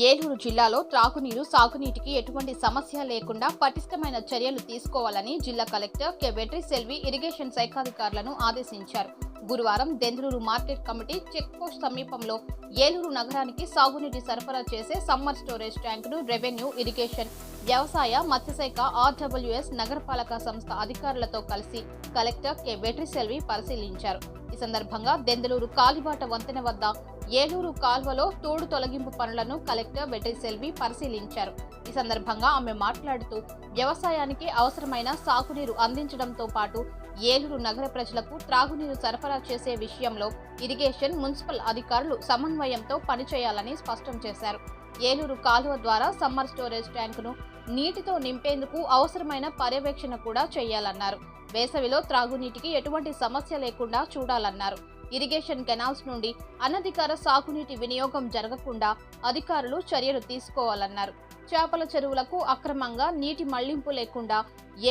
ఏలూరు జిల్లాలో త్రాగునీరు సాగునీటికి ఎటువంటి సమస్య లేకుండా పటిష్టమైన చర్యలు తీసుకోవాలని జిల్లా collector K. Vetri Selvi irrigation శాఖాధికారులను ఆదేశించారు. గురువారం దెందులూరు మార్కెట్ కమిటీ చెక్పోస్ట్ సమీపంలో ఏలూరు నగరానికి సాగునీటి సరఫరా చేసే సమ్మర్ స్టోరేజ్ ట్యాంకును రెవెన్యూ ఇరిగేషన్ వ్యవసాయ మత్స్యశాఖ ఆర్డబ్ల్యూఎస్ నగరపాలక సంస్థ అధికారులతో కలిసి కలెక్టర్ కె. వెట్రి సెల్వి పరిశీలించారు. ఈ సందర్భంగా దెందలూరు కాలిబాట వంతెన వద్ద ఏలూరు కాల్వలో తోడు తొలగింపు పనులను కలెక్టర్ వెట్రి సెల్వి పరిశీలించారు. ఈ సందర్భంగా ఆమె మాట్లాడుతూ వ్యవసాయానికి అవసరమైన సాగునీరు అందించడంతో పాటు ఏలూరు నగర ప్రజలకు త్రాగునీరు సరఫరా చేసే విషయంలో ఇరిగేషన్ మున్సిపల్ అధికారులు సమన్వయంతో పనిచేయాలని స్పష్టం చేశారు. ఏలూరు కాలువ ద్వారా సమ్మర్ స్టోరేజ్ ట్యాంకును నీటితో నింపేందుకు అవసరమైన పర్యవేక్షణ కూడా చేయాలన్నారు. వేసవిలో త్రాగునీటికి ఎటువంటి సమస్య లేకుండా చూడాలన్నారు. ఇరిగేషన్ కెనాల్స్ నుండి అనధికార సాగునీటి వినియోగం జరగకుండా అధికారులు చర్యలు తీసుకోవాలన్నారు. చేపల చెరువులకు అక్రమంగా నీటి మళ్ళింపు లేకుండా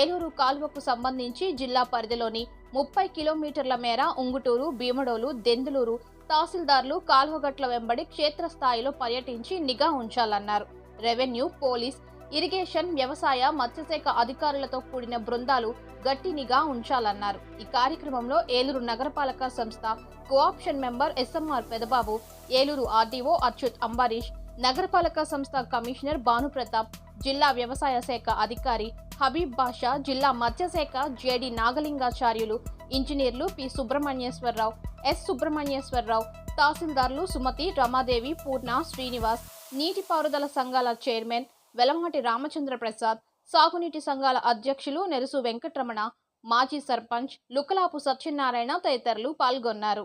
ఏలూరు కాలువకు సంబంధించి జిల్లా పరిధిలోని ముప్పై కిలోమీటర్ల మేర ఉంగుటూరు భీమడోలు దెందులూరు తహసీల్దార్లు కాలువగట్ల వెంబడి క్షేత్రస్థాయిలో పర్యటించి నిఘా ఉంచాలన్నారు. రెవెన్యూ పోలీస్ ఇరిగేషన్ వ్యవసాయ మత్స్యశాఖ అధికారులతో కూడిన బృందాలు గట్టి నిఘా ఉంచాలన్నారు. ఈ కార్యక్రమంలో ఏలూరు నగరపాలక సంస్థ cooption member SMR Pedababu Eluru RDO Achyut Ambarish నగరపాలక సంస్థ కమిషనర్ భానుప్రతాప్ జిల్లా వ్యవసాయ శాఖ అధికారి హబీబ్ బాషా జిల్లా మత్స్యశాఖ జేడి నాగలింగాచార్యులు ఇంజనీర్లు పి సుబ్రహ్మణ్యేశ్వరరావు ఎస్ సుబ్రహ్మణ్యేశ్వరరావు తహసీల్దార్లు సుమతి రమాదేవి పూర్ణ శ్రీనివాస్ నీటిపారుదల సంఘాల చైర్మన్ వెలమాటి రామచంద్ర ప్రసాద్ సాగునీటి సంఘాల అధ్యక్షులు నెరుసు వెంకటరమణ మాజీ సర్పంచ్ లుకలాపు సత్యనారాయణ తదితరులు పాల్గొన్నారు.